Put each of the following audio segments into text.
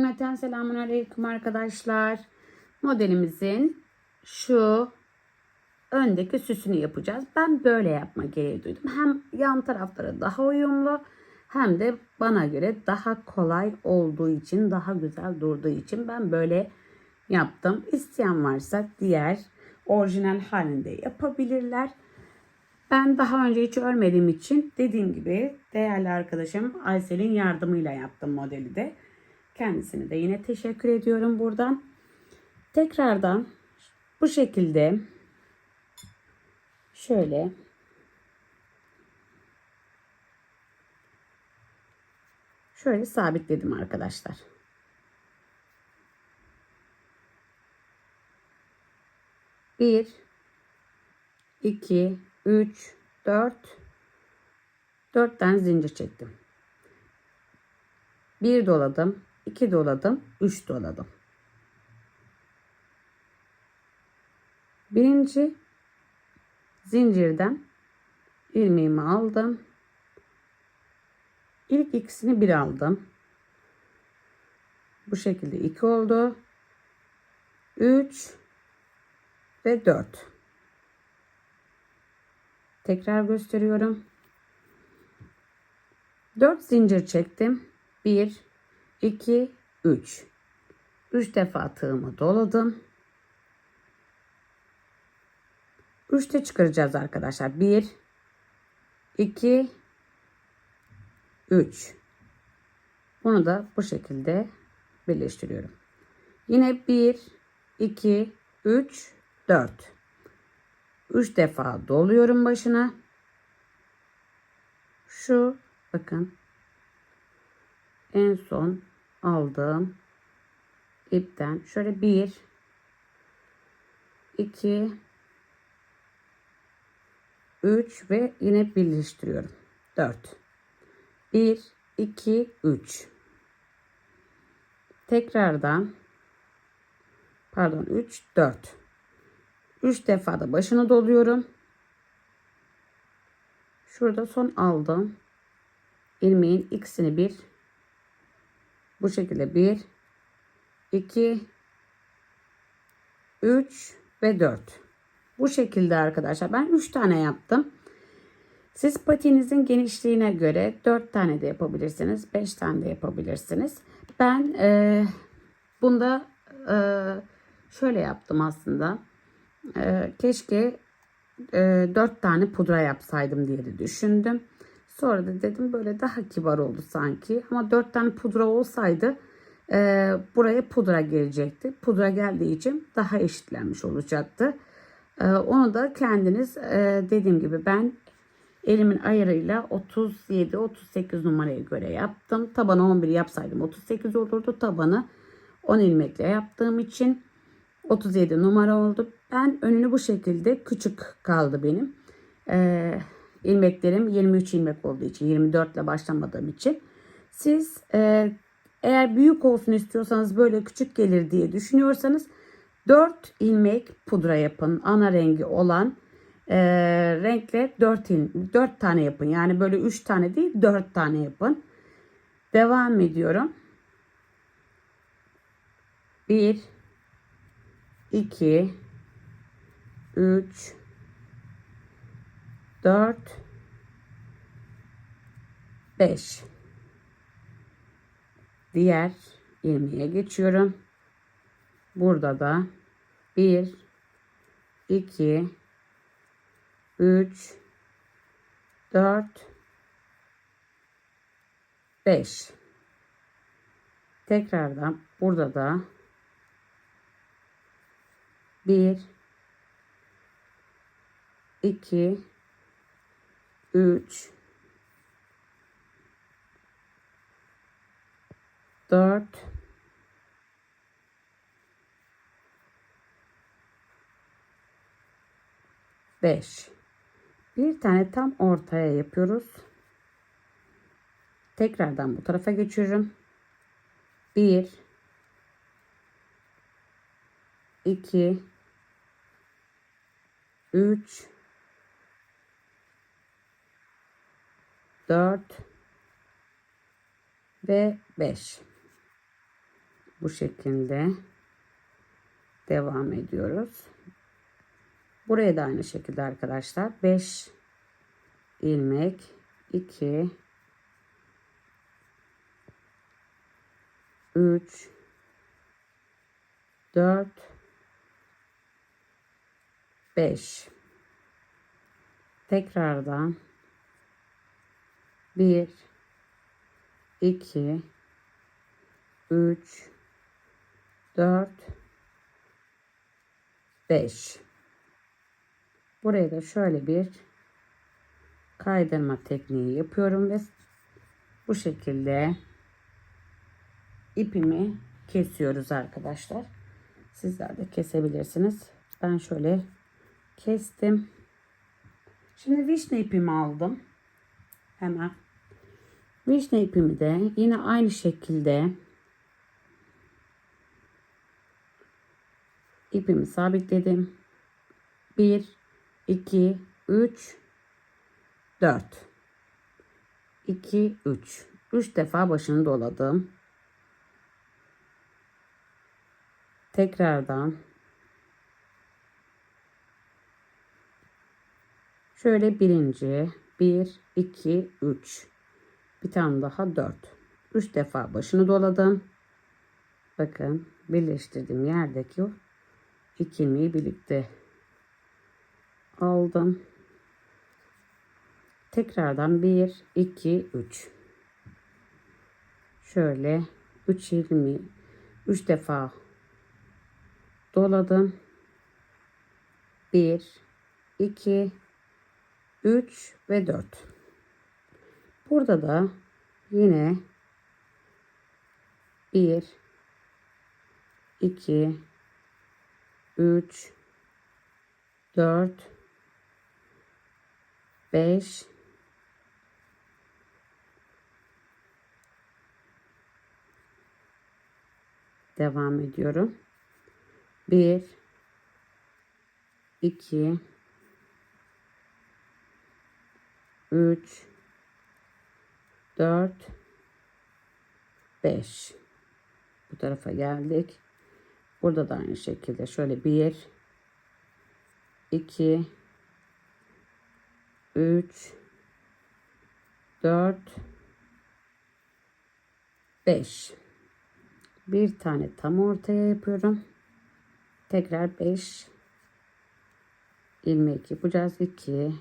Cümleten selamun aleyküm arkadaşlar. Modelimizin şu öndeki süsünü yapacağız. Ben böyle yapma gereği duydum. Hem yan tarafları daha uyumlu hem de bana göre daha kolay olduğu için, daha güzel durduğu için ben böyle yaptım. İsteyen varsa diğer orijinal halinde yapabilirler. Ben daha önce hiç örmediğim için dediğim gibi değerli arkadaşım Aysel'in yardımıyla yaptım modeli de. Kendisine de yine teşekkür ediyorum buradan. Tekrardan bu şekilde şöyle şöyle sabitledim arkadaşlar. Bir, iki, üç, dört, dört tane zincir çektim. Bir doladım, iki doladım, üç doladım. Birinci zincirden ilmeğimi aldım. İlk ikisini bir aldım. Bu şekilde iki oldu. Üç ve dört. Tekrar gösteriyorum. Dört zincir çektim. Bir, iki, üç. Üç defa tığımı doladım. Üçte çıkaracağız arkadaşlar. Bir, iki, üç. Bunu da bu şekilde birleştiriyorum. Yine bir, iki, üç, dört. Üç defa doluyorum başına. Şu bakın en son aldığım ipten şöyle bir iki üç ve yine birleştiriyorum. Dört. Bir, iki, üç. Tekrardan pardon üç, dört. Üç defa da başını doluyorum. Şurada son aldım. ilmeğin ikisini bir bu şekilde 1 2 3 ve 4 bu şekilde arkadaşlar ben 3 tane yaptım. Siz patinizin genişliğine göre 4 tane de yapabilirsiniz 5 tane de yapabilirsiniz. Ben e, bunda e, şöyle yaptım aslında. E, keşke e, 4 tane pudra yapsaydım diye de düşündüm Sonra da dedim böyle daha kibar oldu sanki. Ama dört tane pudra olsaydı e, buraya pudra gelecekti. Pudra geldiği için daha eşitlenmiş olacaktı. E, onu da kendiniz e, dediğim gibi ben elimin ayarıyla 37-38 numaraya göre yaptım. Tabanı 11 yapsaydım 38 olurdu. Tabanı 10 ilmekle yaptığım için 37 numara oldu. Ben önünü bu şekilde küçük kaldı benim. Eee ilmeklerim 23 ilmek olduğu için 24 ile başlamadığım için. Siz e, eğer büyük olsun istiyorsanız böyle küçük gelir diye düşünüyorsanız 4 ilmek pudra yapın. Ana rengi olan e, renkle 4, il, 4 tane yapın. Yani böyle 3 tane değil 4 tane yapın. Devam ediyorum. 1 2 3 4 5 diğer ilmeğe geçiyorum. Burada da 1 2 3 4 5 tekrardan burada da 1 2 3 4 5 bir tane tam ortaya yapıyoruz. Tekrardan bu tarafa geçiyorum. 1 2 3 4 ve 5. Bu şekilde devam ediyoruz. Buraya da aynı şekilde arkadaşlar 5 ilmek 2 3 4 5 tekrardan 1 2 3 4 5 buraya da şöyle bir kaydırma tekniği yapıyorum ve bu şekilde ipimi kesiyoruz arkadaşlar. Sizler de kesebilirsiniz. Ben şöyle kestim. Şimdi vişne ipimi aldım. Hemen. Vişne ipimi de yine aynı şekilde ipimi sabitledim. 1 2 3 4 2 3 3 defa başını doladım. Tekrardan şöyle birinci 1 2 3 bir tane daha 4 3 defa başını doladım. Bakın birleştirdiğim yerdeki o iki ilmeği birlikte aldım. Tekrardan 1 2 3 şöyle 3 ilmeği 3 defa doladım. 1 2 3 ve 4 burada da yine 1 2 3 4 5 devam ediyorum. 1 2 3 4 5 bu tarafa geldik. Burada da aynı şekilde. Şöyle 1 2 3 4 5 bir tane tam ortaya yapıyorum. Tekrar 5 ilmek yapacağız. 2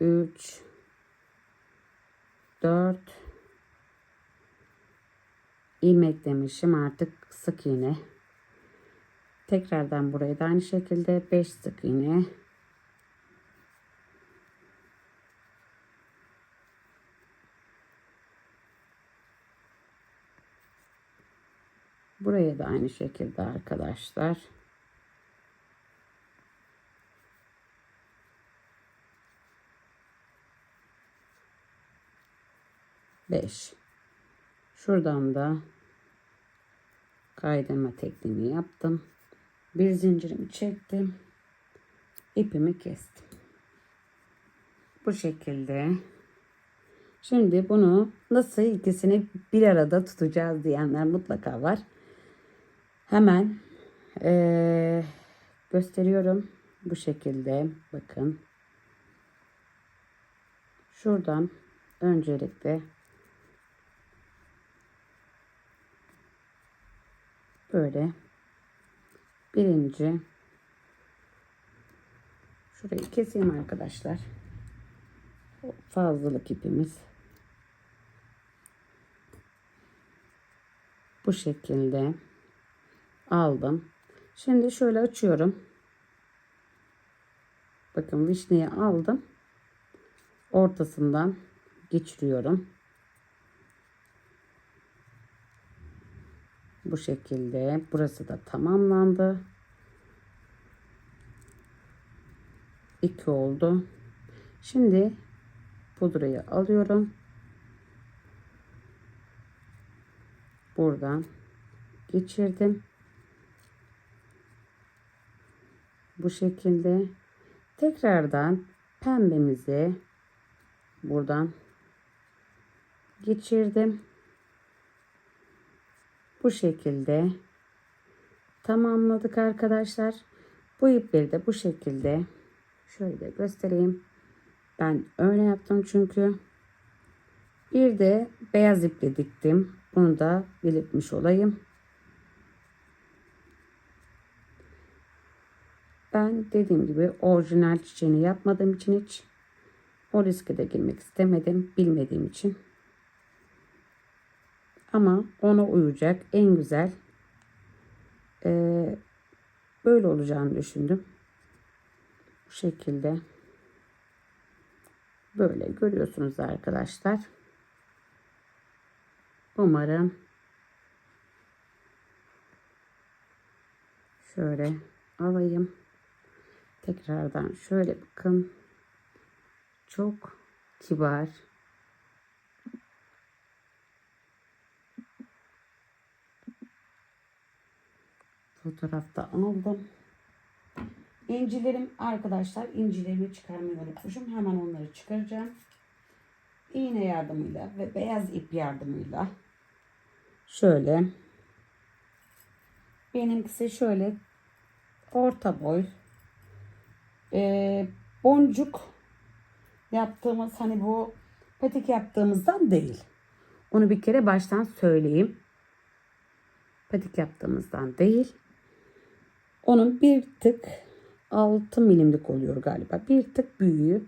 3 4 ilmek demişim artık sık iğne. Tekrardan buraya da aynı şekilde 5 sık iğne. Buraya da aynı şekilde arkadaşlar. Beş. Şuradan da kaydırma tekniğini yaptım. Bir zincirimi çektim. ipimi kestim. Bu şekilde. Şimdi bunu nasıl ikisini bir arada tutacağız diyenler mutlaka var. Hemen ee, gösteriyorum. Bu şekilde bakın. Şuradan öncelikle böyle birinci şurayı keseyim arkadaşlar. Fazlalık ipimiz. Bu şekilde aldım. Şimdi şöyle açıyorum. Bakın vişneyi aldım. Ortasından geçiriyorum. Bu şekilde. Burası da tamamlandı. 2 oldu. Şimdi pudrayı alıyorum. Buradan geçirdim. bu şekilde tekrardan pembemizi buradan geçirdim. Bu şekilde tamamladık arkadaşlar. Bu ipleri de bu şekilde şöyle göstereyim. Ben öyle yaptım çünkü. Bir de beyaz iple diktim. Bunu da belirtmiş olayım. Ben dediğim gibi orijinal çiçeğini yapmadığım için hiç o riske de girmek istemedim bilmediğim için. Ama ona uyacak en güzel eee, böyle olacağını düşündüm. Bu şekilde. Böyle görüyorsunuz arkadaşlar. Umarım şöyle alayım. Tekrardan şöyle bakın. Çok kibar. Fotoğrafta aldım. İncilerim arkadaşlar incilerimi çıkarmayı unutmuşum. Hemen onları çıkaracağım. İğne yardımıyla ve beyaz ip yardımıyla şöyle benimkisi şöyle orta boy Ee, boncuk yaptığımız hani bu patik yaptığımızdan değil. Onu bir kere baştan söyleyeyim. Patik yaptığımızdan değil. Onun bir tık 6 milimlik oluyor galiba. Bir tık büyüğü.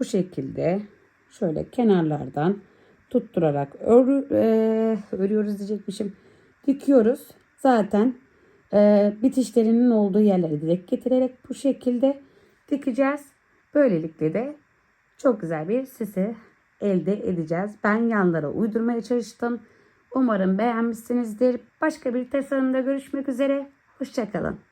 Bu şekilde şöyle kenarlardan tutturarak örü, e, örüyoruz diyecekmişim. Dikiyoruz. Zaten e, bitişlerinin olduğu yerlere direkt getirerek bu şekilde dikeceğiz. Böylelikle de çok güzel bir sisi elde edeceğiz. Ben yanlara uydurmaya çalıştım. Umarım beğenmişsinizdir. Başka bir tasarımda görüşmek üzere. Hoşçakalın.